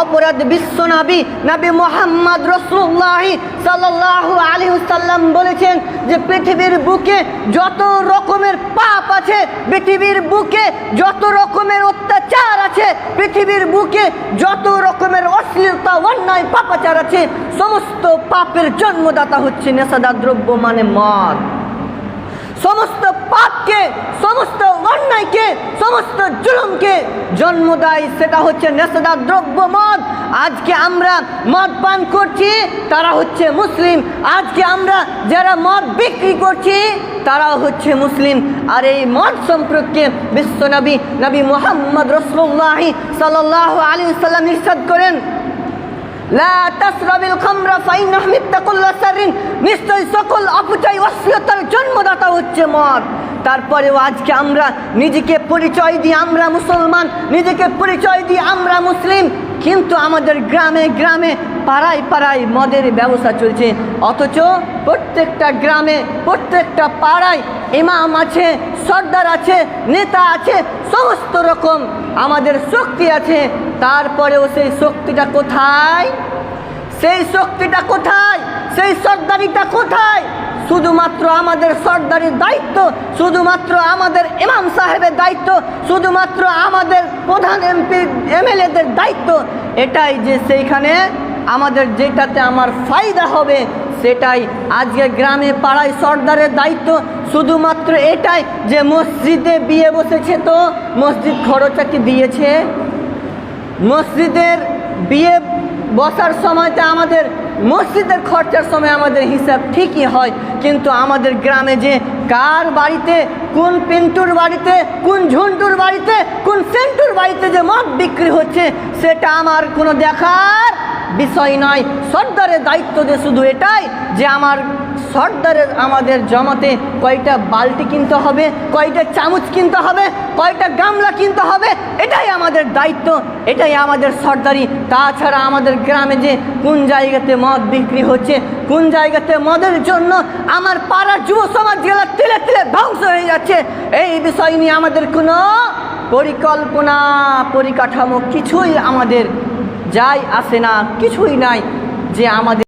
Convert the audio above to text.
অপরাধ বিশ্ব নাবি, নবী মোহাম্মদ রসুল্লাহি সাল্লাহ আলী সাল্লাম বলেছেন যে পৃথিবীর বুকে যত রকমের পাপ আছে, পৃথিবীর বুকে যত রকমের অত্যাচার আছে, পৃথিবীর বুকে যত রকমের অশ্লীলতা, অন্যায়, পাপাচার আছে, সমস্ত পাপের জন্মদাতা হচ্ছে নেশাদার দ্রব্য মানে মদ। সমস্ত পাপকে জুলুমকে জন্ম দেয়, সেটা হচ্ছে নেশাদার দ্রব্য মদ আজকে আমরা মদ পান করছি, তারা হচ্ছে মুসলিম। আজকে আমরা যারা মদ বিক্রি করছি তারা হচ্ছে মুসলিম। আর এই মদ সম্পর্কে বিশ্বনবী নবী মোহাম্মদ রসুল্লাহি সাল আলী সাল্লাম ইসাদ করেন লা তাসরাবিল খামরা ফাইন্নাহু মিত্তাকুল্লা সারিন নিশ্চয় সকল অপচয়, অশ্লীলতার জন্মদাতা হচ্ছে মদ। তারপরেও আজকে আমরা নিজেকে পরিচয় দিই, আমরা মুসলমান। নিজেকে পরিচয় দিই, আমরা মুসলিম। কিন্তু আমাদের গ্রামে গ্রামে, পাড়ায় পাড়ায় মদের ব্যবসা চলছে। অথচ প্রত্যেকটা গ্রামে, প্রত্যেকটা পাড়ায় ইমাম আছে, সর্দার আছে, নেতা আছে, সমস্ত রকম আমাদের শক্তি আছে। তারপরেও সেই শক্তিটা কোথায়? সেই শক্তিটা কোথায়? সেই সর্দারিটা কোথায়? শুধুমাত্র আমাদের সর্দারির দায়িত্ব, শুধুমাত্র আমাদের ইমাম সাহেবের দায়িত্ব, শুধুমাত্র আমাদের প্রধান এমপি, এমএলএদের দায়িত্ব। এটাই যে সেইখানে আমাদের যেটাতে আমার ফায়দা হবে, সেটাই আজকে গ্রামে পাড়ায় সর্দারের দায়িত্ব। শুধুমাত্র এটাই যে মসজিদে বিয়ে বসেছে তো, মসজিদ খরচা কি দিয়েছে? মসজিদের বিয়ে বসার সময়তে আমাদের মসজিদের খরচার সময় আমাদের হিসাব ঠিকই হয়, কিন্তু আমাদের গ্রামে যে কার বাড়িতে, কোন পিন্টুর বাড়িতে, কোন ঝুন্টুর বাড়িতে, কোন সেন্টুর বাড়িতে যে মদ বিক্রি হচ্ছে, সেটা আমার কোনো দেখার বিষয় নয়, সর্দারের দায়িত্ব যে শুধু এটাই যে আমার সর্দারের আমাদের জমাতে কয়টা বালতি কিনতে হবে, কয়টা চামচ কিনতে হবে, কয়টা গামলা কিনতে হবে, এটাই আমাদের দায়িত্ব, এটাই আমাদের সর্দারি। তাছাড়া আমাদের গ্রামে যে কোন জায়গাতে মদ বিক্রি হচ্ছে, কোন জায়গাতে মদের জন্য আমার পাড়ার যুব সমাজ জেলা তিলে তিলে ধ্বংস হয়ে যাচ্ছে, এই বিষয় নিয়ে আমাদের কোনো পরিকল্পনা, পরিকাঠামো কিছুই আমাদের যাই আসে না কিছুই নাই যে আমাদের